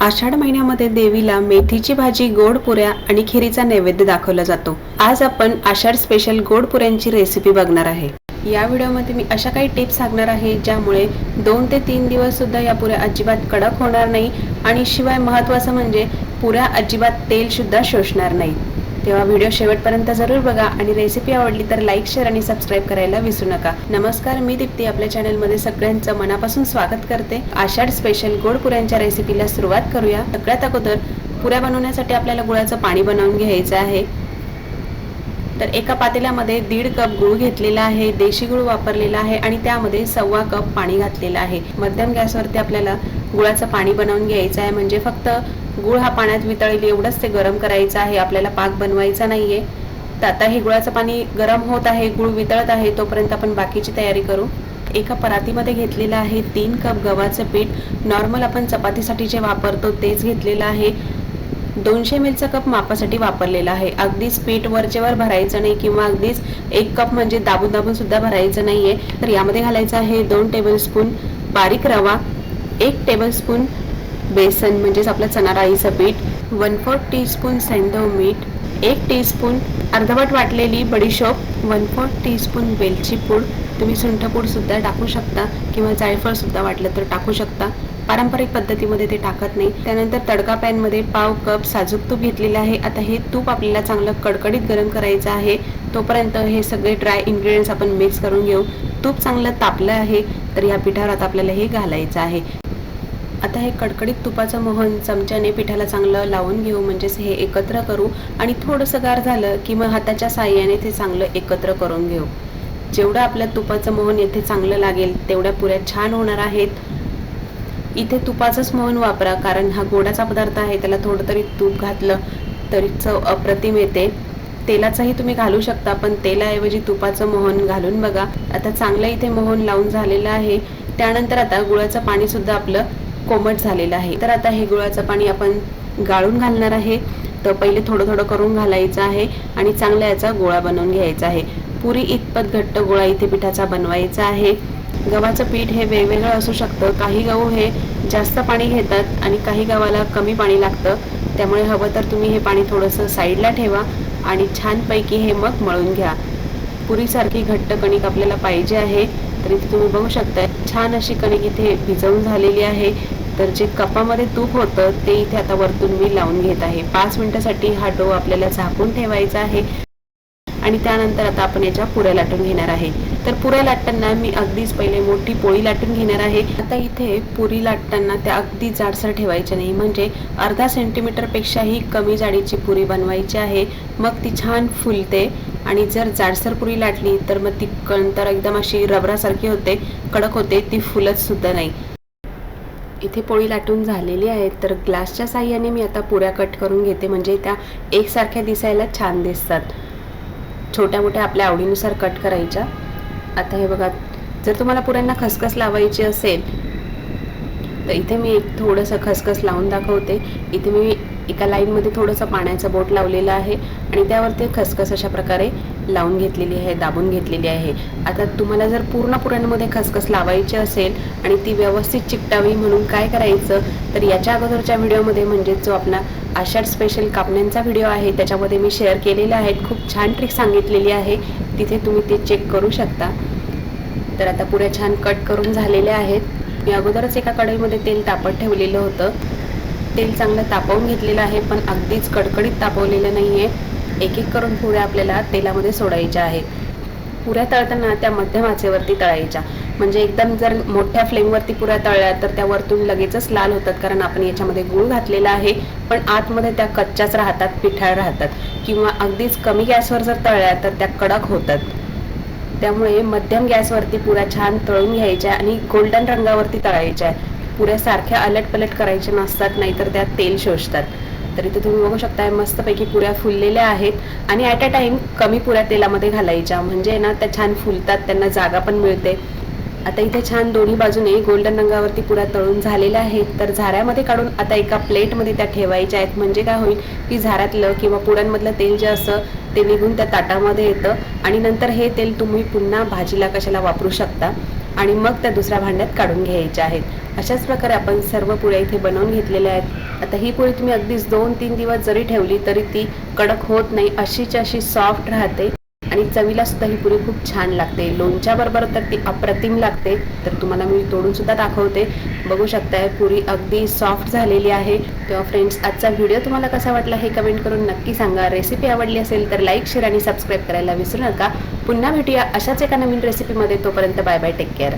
आषाढ महिन्यामध्ये देवीला मेथीची भाजी गोड पुऱ्या आणि खिरीचा नैवेद्य दाखवला जातो. आज आपण आषाढ स्पेशल गोड पुऱ्यांची रेसिपी बघणार आहे. या व्हिडिओमध्ये मी अशा काही टिप्स सांगणार आहे ज्यामुळे दोन ते तीन दिवस सुद्धा या पुऱ्या अजिबात कडक होणार नाही आणि शिवाय महत्त्वाचं म्हणजे पुऱ्या अजिबात तेल सुद्धा शोषणार नाही. तेव्हा व्हिडिओ शेवटपर्यंत जरूर बघा आणि रेसिपी आवडली तर लाईक शेअर आणि सबस्क्राईब करायला विसरू नका. नमस्कार मी दीप्ती आपल्या चॅनलमध्ये सगळ्यांचं मनापासून स्वागत करते. आषाढ स्पेशल गोड पुऱ्यांच्या रेसिपीला सुरुवात करूया. सगळ्यात अगोदर पुऱ्या बनवण्यासाठी आपल्याला गुळाचं पाणी बनवून घ्यायचं आहे. तर एका पातेल्यामध्ये दीड कप गुळ घेतलेला आहे देशी गुळ वापरलेला आहे आणि त्यामध्ये सव्वा कप पाणी घातलेलं आहे. मध्यम गॅसवरती आपल्याला गुळाचं पाणी बनवून घ्यायचं आहे. म्हणजे फक्त गुळ हा पाण्यात वितळेल एवढंच ते गरम करायचं आहे आपल्याला पाक बनवायचा नाही आहे तर आता हे गुळाचं पाणी गरम होत आहे गुळ वितळत आहे तोपर्यंत आपण बाकीची तयारी करू. एका परातीमध्ये घेतलेलं आहे तीन कप गव्हाचं पीठ. नॉर्मल आपण चपातीसाठी जे वापरतो तेच घेतलेलं आहे. दोनशे मिलचा कप मापासाठी वापरलेला आहे. अगदीच पीठ वरचेवर भरायचं नाही किंवा अगदीच एक कप म्हणजे दाबून दाबून सुद्धा भरायचं नाहीये. तर यामध्ये घालायचं आहे दोन टेबलस्पून बारीक रवा एक टेबलस्पून बेसन म्हणजेच आपलं चणा डाळीचं पीठ वन फोर्थ टीस्पून सेंधव मीठ एक टीस्पून अर्धवट वाटलेली बडीशोप वन फोर्थ टीस्पून वेलची पूड. तुम्ही सुद्धा टाकू शकता किंवा जायफळसुद्धा वाटलं तर टाकू शकता. पारंपरिक पद्धतीमध्ये ते टाकत नाही. त्यानंतर तडका पॅनमध्ये पाव कप साजूक तूप घेतलेलं आहे. आता हे तूप आपल्याला चांगलं कडकडीत गरम करायचं आहे. तोपर्यंत हे सगळे ड्राय इन्ग्रेडियंट्स आपण मिक्स करून घेऊ. तूप चांगलं तापलं आहे तर या पिठावर आता आपल्याला हे घालायचं आहे. आता हे कडकडीत तुपाचं मोहन चमच्याने पिठाला चांगलं लावून घेऊ म्हणजेच हे एकत्र करू आणि थोडंसं गार झालं की मग हाताच्या साह्याने ते चांगलं एकत्र करून घेऊ. जेवढं आपल्या तुपाचं मोहन येथे चांगलं लागेल तेवढ्या पुऱ्या छान होणार आहेत. इथे तुपाचंच मोहन वापरा कारण हा गोडाचा पदार्थ आहे त्याला थोडं तरी तूप घातलं तरी चव अप्रतिम येते. तेलाचंही तुम्ही घालू शकता पण तेलाऐवजी तुपाचं मोहन घालून बघा. आता चांगलं इथे मोहन लावून झालेलं आहे. त्यानंतर आता गुळाचं पाणीसुद्धा आपलं कोमट झालेलं आहे. तर आता हे गुळाचं पाणी आपण गाळून घालणार आहे. तर पहिले थोडं थोडं करून घालायचं आहे आणि चांगला याचा गोळा बनवून घ्यायचा आहे. पुरी इतपत घट्ट गोळा इथे पिठाचा बनवायचा आहे. गव्हाचं पीठ हे वेगवेगळं असू शकतं. काही गहू हे जास्त पाणी घेतात आणि काही गव्हाला कमी पाणी लागतं. त्यामुळे हवं तर तुम्ही हे पाणी थोडंसं साईडला ठेवा आणि छानपैकी हे मग मळून घ्या. पुरीसारखी घट्ट कणिक आपल्याला पाहिजे आहे. तर इथे तुम्ही बघू शकताय. छान अशी कणिक इथे भिजवून झालेली आहे. तर जे कपामध्ये तूप होतं ते इथे आता वरतून मी लावून घेत आहे. पाच मिनिटासाठी हा डो आपल्याला झाकून ठेवायचा आहे. आणि त्यानंतर आता आपण याच्या पुऱ्या लाटून घेणार आहे. तर पुऱ्या लाटताना मी अगदीच पहिले मोठी पोळी लाटून घेणार आहे. आता इथे पुरी लाटताना त्या अगदी जाडसर ठेवायच्या नाही. म्हणजे अर्धा सेंटीमीटरपेक्षाही कमी जाडीची पुरी बनवायची आहे. मग ती छान फुलते. आणि जर जाडसर पुरी लाटली तर मग ती नंतर एकदम अशी रबरासारखी होते कडक होते ती फुलत सुद्धा नाही. इथे पोळी लाटून झालेली आहे. तर ग्लासच्या साह्याने मी आता पुऱ्या कट करून घेते. म्हणजे त्या एकसारख्या दिसायला छान दिसतात. छोट्या मोठ्या आपल्या आवडीनुसार कट करायच्या. आता हे बघा जर तुम्हाला पुऱ्यांना खसखस लावायची असेल तर इथे मी एक थोडंसं खसखस लावून दाखवते. इथे मी एका लाईनमध्ये थोडंसं पाण्याचं बोट लावलेलं आहे आणि त्यावरती खसखस अशा प्रकारे लावून घेतलेली आहे दाबून घेतलेली आहे. आता तुम्हाला जर पूर्ण पुऱ्यांमध्ये खसखस लावायची असेल आणि ती व्यवस्थित चिकटावी म्हणून काय करायचं तर याच्या अगोदरच्या व्हिडिओमध्ये म्हणजेच जो आपला आषाढ स्पेशल कापण्यांचा व्हिडिओ आहे. त्याच्यामध्ये मी शेअर केलेले आहेत. खूप छान ट्रिक सांगितलेली आहे. तिथे तुम्ही ते चेक करू शकता. तर आता पुऱ्या छान कट करून झालेल्या आहेत. मी अगोदरच एका कढईमध्ये तेल तापत ठेवलेलं होतं. तेल चांगलं तापवून घेतलेलं आहे पण अगदीच कडकडीत तापवलेलं नाही आहे एक एक करून पुऱ्या आपल्याला तेलामध्ये सोडायच्या आहेत. पुऱ्या तळताना त्या मध्यम आचेवरती तळायच्या. म्हणजे एकदम जर मोठ्या फ्लेमवरती पुऱ्या तळल्या तर त्या वरतून लगेचच लाल होतात कारण आपण याच्यामध्ये गूळ घातलेला आहे पण आतमध्ये त्या कच्च्याच राहतात पिठाळ राहतात. किंवा अगदीच कमी गॅसवर जर तळल्या तर त्या कडक होतात. त्यामुळे मध्यम गॅसवरती पुऱ्या छान तळून घ्यायच्या आणि गोल्डन रंगावरती तळायच्या. पुऱ्या सारख्या अलट पलट करायच्या नसतात नाहीतर त्या तेल शोषतात. तर इथे तुम्ही बघू शकता मस्तपैकी पुऱ्या फुललेल्या आहेत. आणि ॲट अ टाइम कमी पुऱ्या तेलामध्ये घालायच्या. म्हणजे ना त्या छान फुलतात त्यांना जागा पण मिळते. आता इथे छान दोन्ही बाजूने गोल्डन रंगावरती पुरा तळून झालेल्या आहेत तर झाऱ्यामध्ये काढून आता एका प्लेटमध्ये त्या ठेवायच्या आहेत. म्हणजे काय होईल की झाऱ्यातलं किंवा पुड्यांमधलं तेल जे असं ते निघून त्या ताटामध्ये येतं. आणि नंतर हे तेल तुम्ही पुन्हा भाजीला कशाला वापरू शकता. आणि मग त्या दुसऱ्या भांड्यात काढून घ्यायच्या आहेत. अशाच प्रकारे आपण सर्व पुऱ्या इथे बनवून घेतलेल्या आहेत. आता ही पुळी तुम्ही अगदीच दोन तीन दिवस जरी ठेवली तरी ती कडक होत नाही. अशीच अशी सॉफ्ट राहते. आणि चवीला सुद्धा ही पुरी खूप छान लागते. लोणच्या बरोबर तर ती अप्रतिम लागते. तर तुम्हाला मी तोडून सुद्धा दाखवते. बघू शकताय पुरी अगदी सॉफ्ट झालेली आहे. तेव्हा फ्रेंड्स आजचा व्हिडिओ तुम्हाला कसा वाटला हे कमेंट करून नक्की सांगा. रेसिपी आवडली असेल तर लाईक शेअर आणि सबस्क्राईब करायला विसरू नका. पुन्हा भेटूया अशाच एका नवीन रेसिपीमध्ये तोपर्यंत बाय बाय टेक केअर